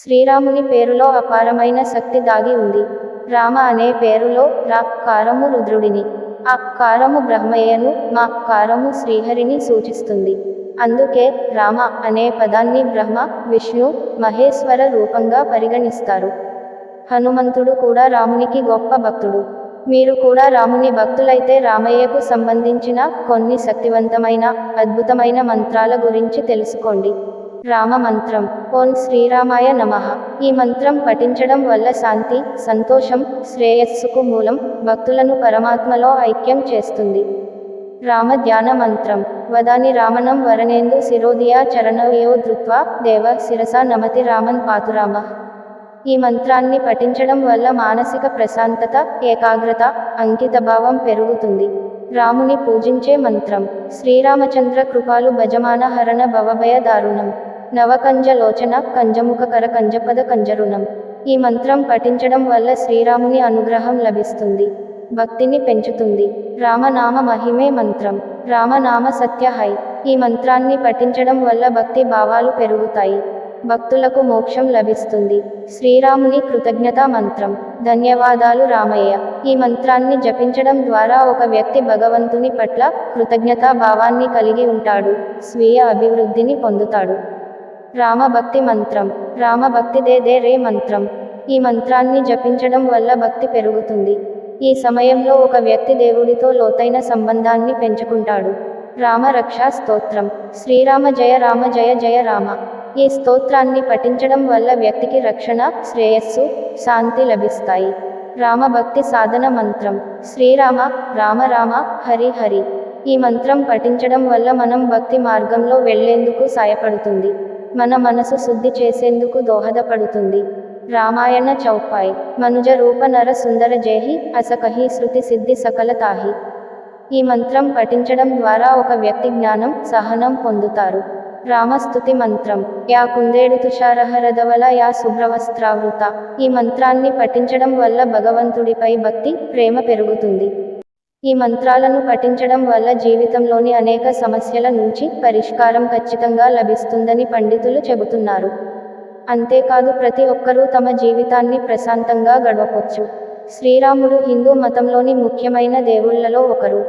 శ్రీరాముని పేరులో అపారమైన శక్తి దాగి ఉంది. రామ అనే పేరులో రా కారము రుద్రుడిని ఆ కారము బ్రహ్మయ్యను మా కారము శ్రీహరిని సూచిస్తుంది. అందుకే రామ అనే పదాన్ని బ్రహ్మ విష్ణు మహేశ్వర రూపంగా పరిగణిస్తారు. హనుమంతుడు కూడా రామునికి గొప్ప భక్తుడు. మీరు కూడా రాముని భక్తులైతే రామయ్యకు సంబంధించిన కొన్ని శక్తివంతమైన అద్భుతమైన మంత్రాల గురించి తెలుసుకోండి. రామ మంత్రం ఓం శ్రీరామాయ నమః. ఈ మంత్రం పఠించడం వల్ల శాంతి సంతోషం శ్రేయస్సుకు మూలం భక్తులను పరమాత్మలో ఐక్యం చేస్తుంది. రామ ధ్యాన మంత్రం. వదాని రామణం వరణేందు శిరోదియా చరణయో ధృత్వా దేవ శిరస నమతి రామన్ పాతురామ. ఈ మంత్రాన్ని పఠించడం వల్ల మానసిక ప్రశాంతత ఏకాగ్రత అంకితభావం పెరుగుతుంది. రాముని పూజించే మంత్రం. శ్రీరామచంద్ర కృపాలు భజమాన హరణ భవభయ దారుణం. నవకంజలోచన కంజముఖకర కంజపద కంజరుణం. ఈ మంత్రం పఠించడం వల్ల శ్రీరాముని అనుగ్రహం లభిస్తుంది. భక్తిని పెంచుతుంది. రామనామ మహిమే మంత్రం. రామనామ సత్య హై. ఈ మంత్రాన్ని పఠించడం వల్ల భక్తి భావాలు పెరుగుతాయి. భక్తులకు మోక్షం లభిస్తుంది. శ్రీరాముని కృతజ్ఞతా మంత్రం. ధన్యవాదాలు రామయ్య. ఈ మంత్రాన్ని జపించడం ద్వారా ఒక వ్యక్తి భగవంతుని పట్ల కృతజ్ఞతా భావాన్ని కలిగి ఉంటాడు. స్వీయ అభివృద్ధిని పొందుతాడు. రామభక్తి మంత్రం. రామభక్తి దే దే రే మంత్రం. ఈ మంత్రాన్ని జపించడం వల్ల భక్తి పెరుగుతుంది. ఈ సమయంలో ఒక వ్యక్తి దేవుడితో లోతైన సంబంధాన్ని పెంచుకుంటాడు. రామ రక్షా స్తోత్రం. శ్రీరామ జయ రామ జయ జయ రామ. ఈ స్తోత్రాన్ని పఠించడం వల్ల వ్యక్తికి రక్షణ శ్రేయస్సు శాంతి లభిస్తాయి. రామభక్తి సాధన మంత్రం. శ్రీరామ రామ రామ హరి హరి. ఈ మంత్రం పఠించడం వల్ల మనం భక్తి మార్గంలో వెళ్ళేందుకు సాయపడుతుంది. మన మనసు శుద్ధి చేసేందుకు దోహదపడుతుంది. రామాయణ చౌపాయ్ మనుజ రూప నర సుందర జేహి అసకహి శృతి సిద్ధి సకల తాహి. ఈ మంత్రం పఠించడం ద్వారా ఒక వ్యక్తి జ్ఞానం సహనం పొందుతారు. రామస్తుతి మంత్రం యా కుందేడు తుషారహరదవల యా శుభ్రవస్త్రావృత ఈ మంత్రాన్ని పఠించడం వల్ల భగవంతుడిపై భక్తి ప్రేమ పెరుగుతుంది. ఈ మంత్రాలను పఠించడం వల్ల జీవితంలోని అనేక సమస్యల నుంచి పరిష్కారం ఖచ్చితంగా లభిస్తుందని పండితులు చెబుతున్నారు. అంతేకాదు ప్రతి ఒక్కరూ తమ జీవితాన్ని ప్రశాంతంగా గడపవచ్చు శ్రీరాముడు హిందూ మతంలోని ముఖ్యమైన దేవుళ్ళలో ఒకరు.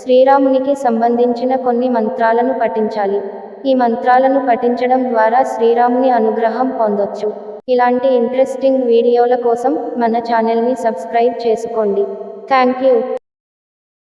శ్రీరామునికి సంబంధించిన కొన్ని మంత్రాలను పఠించాలి. ఈ మంత్రాలను పఠించడం ద్వారా శ్రీరాముని అనుగ్రహం పొందొచ్చు. ఇలాంటి ఇంట్రెస్టింగ్ వీడియోల కోసం మన ఛానల్ని సబ్స్క్రైబ్ చేసుకోండి. Thank you.